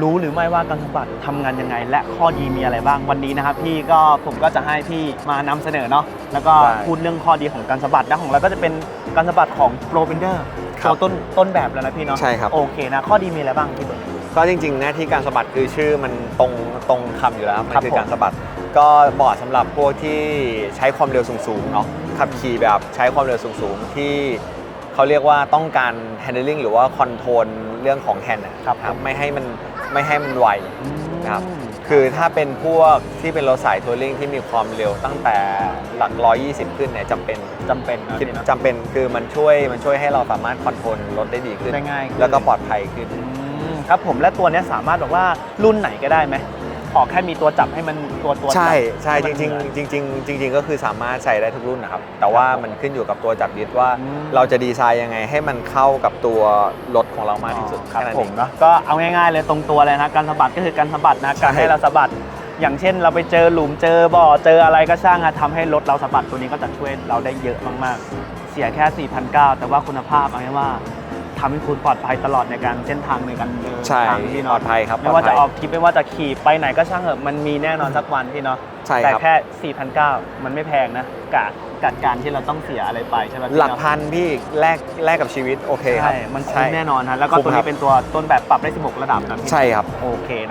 รู้หรือไม่ว่าการสะบัดทำงานยังไง และข้อดีมีอะไรบ้างวันนี้นะครับพี่ก็ผมก็จะให้พี่มานำเสนอเนาะแล้วก็ได้พูดเรื่องข้อดีของการสะบัดนะของเราก็จะเป็นการสะบัดของ Pro Bender ครับตัวต้นต้นแบบแล้วนะพี่เนาะใช่ครับ โอเคนะข้อดีมีอะไรบ้างพี่เบิร์ด ก็จริงๆหน้าที่การสะบัดคือชื่อมันตรงตรงคำอยู่แล้วครับมันครับคือผม การสะบัดก็เหมาะสำหรับพวกที่ใช้ความเร็วสูงๆเนาะขับขี่แบบใช้ความเร็วสูงๆ ที่ เขาเรียกว่าต้องการ handling หรือว่า control เรื่องของแฮนด์อะครับผมไม่ให้มันไม่ให้มันไวครับคือถ้าเป็นพวกที่เป็นรถสายทัวริงที่มีความเร็วตั้งแต่หลัก 120 ขึ้นเนี่ยจำเป็นจำเป็นนะคิดพี่เนาะจำเป็นคือมันช่วยมันช่วยให้เราสามารถคอนโทรลรถได้ดีขึ้น ได้ง่ายขึ้น แล้วก็ปลอดภัยขึ้น อืมครับผมและตัวเนี้ยสามารถบอกว่ารุ่นไหนก็ได้ไหม ขอแค่มีตัวจับให้มันตัวตัวใช่จับใช่ให้จมันริงเหมือนๆจริงๆจริง ๆ ก็คือสามารถใช้ได้ทุกรุ่นนะครับ แต่ว่ามันขึ้นอยู่กับตัวจับยึดว่าอืมเราจะดีไซน์ยังไงให้มันเข้ากับตัวรถของเรามากที่สุดครับแค่นั้นผเอมง เนาะก็เอาง่ายๆเลยตรงตัวเลยนะการสะบัดก็คือการสะบัดนะใช่การให้เราสะบัด อย่างเช่น เราไปเจอหลุมเจอบ่อเจออะไรก็ช่างอะทำให้รถเราสะบัดตัวนี้ก็จะช่วยเราได้เยอะมากๆ เสียแค่ 4,900 แต่ว่าคุณภาพเอาง่ายๆว่า ทำให้คุณปลอดภัยตลอดในการเส้นทางในการเดินใช่ทางพี่ปลเนาะอดภัยครับไม่ว่าปลจะดภัยออกทริปไม่ว่าจะขี่ไปไหนก็ช่างเถอะมันมีแน่นอนสักวันพี่เนาะใช่แต่ครับแค่4,900มันไม่แพงนะกับกับการที่เราต้องเสียอะไรไปใช่ไหมพี่หลักเนาะพันพี่แลกแลกกับชีวิตโอเคครับใช่มันคุ้ใช่มแน่นอนฮะแล้วก็คุ้มตัวครันี้บเป็นตัวต้นแบบปรับได้ 16 ระดับนะพี่ใช่ครับโอเคนะ